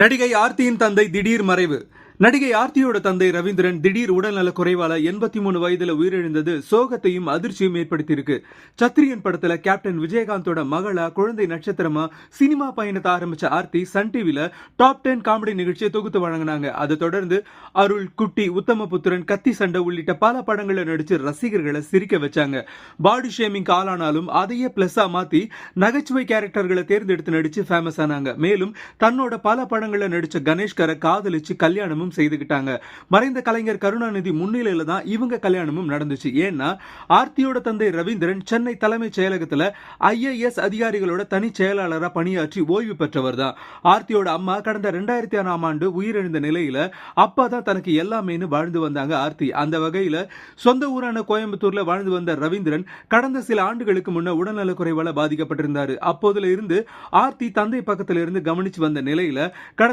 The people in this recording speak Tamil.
நடிகை ஆர்த்தியின் தந்தை திடீர் மறைவு. நடிகை ஆர்த்தியோட தந்தை ரவீந்திரன் திடீர் உடல்நல குறைவால எண்பத்தி மூணு வயதுல உயிரிழந்தது சோகத்தையும் அதிர்ச்சியும் ஏற்படுத்தியிருக்கு. சத்திரியன் படத்துல கேப்டன் விஜயகாந்தோட மகளா குழந்தை நட்சத்திரமா சினிமா பயணத்தை ஆரம்பிச்ச ஆர்த்தி சன் டிவில டாப் டென் காமெடி நிகழ்ச்சியை தொகுத்து வழங்கினாங்க. அதை தொடர்ந்து அருள் குட்டி உத்தமபுத்திரன் கத்தி சண்டை உள்ளிட்ட பல படங்களை நடிச்சு ரசிகர்களை சிரிக்க வச்சாங்க. பாடி ஷேமிங் ஆளானாலும் அதையே பிளஸ்ஸா மாத்தி நகைச்சுவை கேரக்டர்களை தேர்ந்தெடுத்து நடிச்சு ஃபேமஸ் ஆனாங்க. மேலும் தன்னோட பல படங்களை நடிச்ச கணேஷ்கரை காதலிச்சு கல்யாணமும் செய்துக்கிட்டாங்க. மறைந்த கலைஞர் கருணாநிதி முன்னிலையில தான் இவங்க கல்யாணமும் நடந்துச்சு. ஏன்னா ஆர்த்தியோட தந்தை ரவீந்திரன் சென்னை தலைமைச் செயலகத்துல ஐஏஎஸ் அதிகாரிகளோட தனி செயலாளராக பணியாற்றி ஓய்வு பெற்றவர் தான். ஆர்த்தியோட அம்மா கடந்த ரெண்டாயிரத்தி ஆறாம் ஆண்டு உயிரிழந்த நிலையில அப்பா தான் தனக்கு எல்லாமேனு வாழ்ந்து வந்தாங்க ஆர்த்தி. அந்த வகையில சொந்த ஊரான கோயம்புத்தூர்ல வாழ்ந்து வந்த ரவீந்திரன் கடந்த சில ஆண்டுகளுக்கு முன்ன உடல்நலக் குறைவால பாதிக்கப்பட்டிருந்தாரு. அப்போதுல இருந்து ஆர்த்தி தந்தை பக்கத்துல இருந்து கவனிச்சு வந்த நிலையில கடந்த